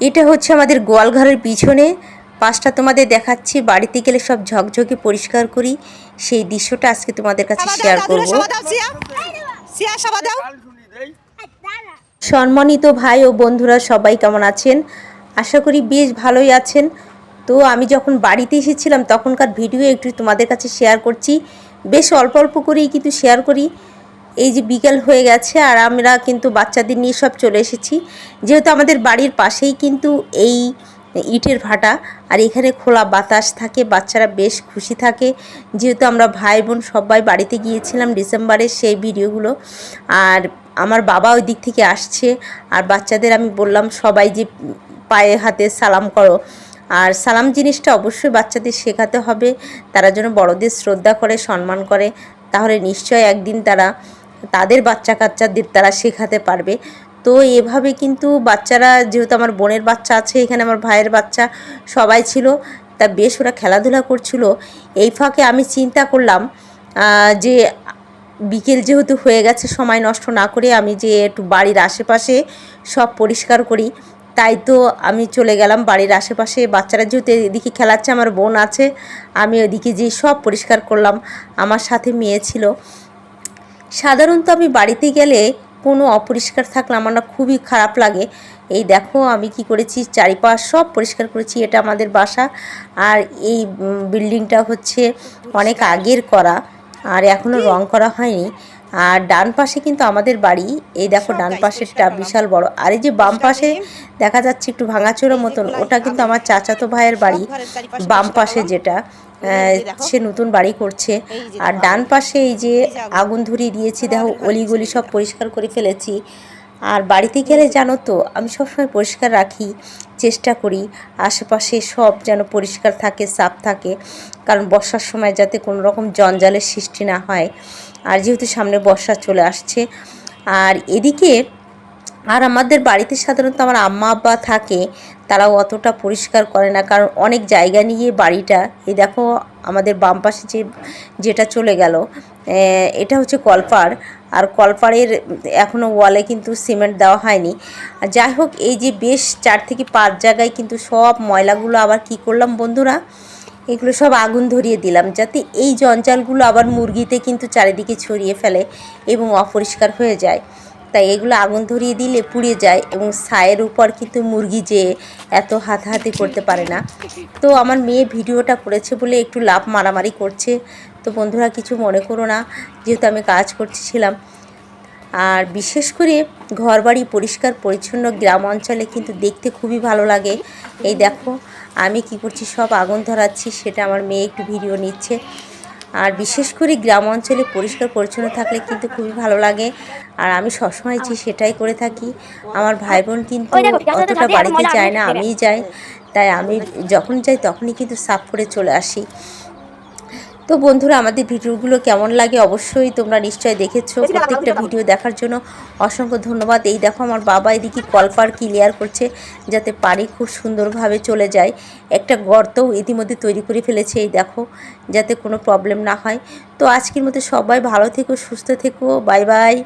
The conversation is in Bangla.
এটা হচ্ছে আমাদের গোয়ালঘরের পিছনে। পাশটা তোমাদের দেখাচ্ছি। বাড়িতে গেলে সব ঝকঝকে পরিষ্কার করি। সেই দৃশ্যটা আজকে তোমাদের কাছে শেয়ার করব। সম্মানিত ভাই ও বন্ধুরা সবাই কেমন আছেন? আশা করি বেশ ভালোই আছেন। তো আমি যখন বাড়িতে এসেছিলাম তখনকার ভিডিও একটু তোমাদের কাছে শেয়ার করছি। বেশ অল্প অল্প করেই কিন্তু শেয়ার করি। এই যে বিকেল হয়ে গেছে আর আমরা কিন্তু বাচ্চাদের নিয়ে সব চলে এসেছি। যেহেতু আমাদের বাড়ির পাশেই কিন্তু এই ইটের ভাটা আর এখানে খোলা বাতাস থাকে, বাচ্চারা বেশ খুশি থাকে। যেহেতু আমরা ভাই বোন সবাই বাড়িতে গিয়েছিলাম ডিসেম্বরের সেই ভিডিওগুলো। আর আমার বাবা ওই দিক থেকে আসছে আর বাচ্চাদের আমি বললাম, সবাই যে পায়ে হাতে সালাম করো। আর সালাম জিনিসটা অবশ্যই বাচ্চাদের শেখাতে হবে। তারা যেন বড়দের শ্রদ্ধা করে, সম্মান করে। তাহলে নিশ্চয় একদিন তারা তাদের বাচ্চা কাচ্চাদের তারা শেখাতে পারবে। তো এভাবে কিন্তু বাচ্চারা, যেহেতু আমার বোনের বাচ্চা আছে, এখানে আমার ভাইয়ের বাচ্চা সবাই ছিল, তা বেশ ওরা খেলাধুলা করছিল। এই ফাঁকে আমি চিন্তা করলাম যে বিকেল যেহেতু হয়ে গেছে, সময় নষ্ট না করে আমি যে একটু বাড়ির আশেপাশে সব পরিষ্কার করি, তাই তো আমি চলে গেলাম বাড়ির আশেপাশে। বাচ্চারা যেহেতু এদিকে খেলাচ্ছে, আমার বোন আছে, আমি ওদিকে যেয়ে সব পরিষ্কার করলাম। আমার সাথে মেয়ে ছিল। সাধারণত আমি বাড়িতে গেলে কোনো অপরিষ্কার থাকলে আমার না খুবই খারাপ লাগে। এই দেখো আমি কি করেছি, চারিপাশ সব পরিষ্কার করেছি, এটা আমাদের বাসা। আর এই বিল্ডিংটা হচ্ছে অনেক আগের করা, আর এখনও রং করা হয়নি। আর ডান পাশে কিন্তু আমাদের বাড়ি। এই দেখো, ডান পাশেরটা বিশাল বড়। আর এই যে বাম পাশে দেখা যাচ্ছে একটু ভাঙাচোরা মতন, ওটা কিন্তু আমার চাচাতো ভাইয়ের বাড়ি। বাম পাশে যেটা সে নতুন বাড়ি করছে। আর ডান পাশে এই যে আগুন ধরিয়ে দিয়েছি, দেখো, অলিগলি সব পরিষ্কার করে ফেলেছি। আর বাড়িতে গেলে জানো তো, আমি সবসময় পরিষ্কার রাখি, চেষ্টা করি। আশেপাশে সব যেন পরিষ্কার থাকে, সাফ থাকে। কারণ বর্ষার সময় যাতে কোনো রকম জঞ্জালের সৃষ্টি না হয়। আর যেহেতু সামনে বর্ষা চলে আসছে। আর এদিকে, আর আমাদের বাড়িতে সাধারণত আমার আম্মা আব্বা থাকে, তারাও অতটা পরিষ্কার করে না। কারণ অনেক জায়গা নিয়ে বাড়িটা, এই দেখো আমাদের বাম পাশে যে, যেটা চলে গেল এটা হচ্ছে কলপার আর কলপাড়ের এখনও ওয়ালে কিন্তু সিমেন্ট দেওয়া হয়নি। যাই হোক, এই যে বেশ চার থেকে পাঁচ জায়গায় কিন্তু সব ময়লাগুলো আবার কি করলাম বন্ধুরা এগুলো সব আগুন ধরিয়ে দিলাম যাতে এই জঞ্জালগুলো আবার মুরগিতে কিন্তু চারিদিকে ছড়িয়ে ফেলে এবং অপরিষ্কার হয়ে যায়। তাই এগুলো আগুন ধরিয়ে দিলে পুড়ে যায় এবং ছায়ের উপর কিন্তু মুরগি যে এত হাতাহাতি করতে পারে না। তো আমার মেয়ে ভিডিওটা করেছে বলে একটু লাভ মারামারি করছে। তো বন্ধুরা কিছু মনে করো না, যেহেতু আমি কাজ করছিলাম আর বিশেষ করে ঘরবাড়ি পরিষ্কার পরিচ্ছন্ন গ্রাম অঞ্চলে কিন্তু দেখতে খুবই ভালো লাগে। এই দেখো আমি কি করছি সব আগুন ধরাচ্ছি সেটা আমার মেয়ে একটু ভিডিও নিচ্ছে। আর বিশেষ করে গ্রাম অঞ্চলে পরিষ্কার পরিচ্ছন্ন থাকলে কিন্তু খুবই ভালো লাগে। আর আমি সবসময় যে সেটাই করে থাকি। আমার ভাই বোন কিন্তু অতটা বাড়িতে যায় না আমিই যাই। তাই আমি যখন যাই তখনই কিন্তু সাফ করে চলে আসি। তো বন্ধুরা আমাদের ভিডিওগুলো কেমন লাগে অবশ্যই তোমরা নিশ্চয়ই দেখেছ। প্রত্যেকটা ভিডিও দেখার জন্য অসংখ্য ধন্যবাদ। এই দেখো আমার বাবা এদিকে কলপার ক্লিয়ার করছে যাতে পানি খুব সুন্দরভাবে চলে যায়। একটা গর্তও ইতিমধ্যে তৈরি করে ফেলেছে এই দেখো যাতে কোনো প্রবলেম না হয়। তো আজকের মতো সবাই ভালো থেকো সুস্থ থেকো। Bye bye.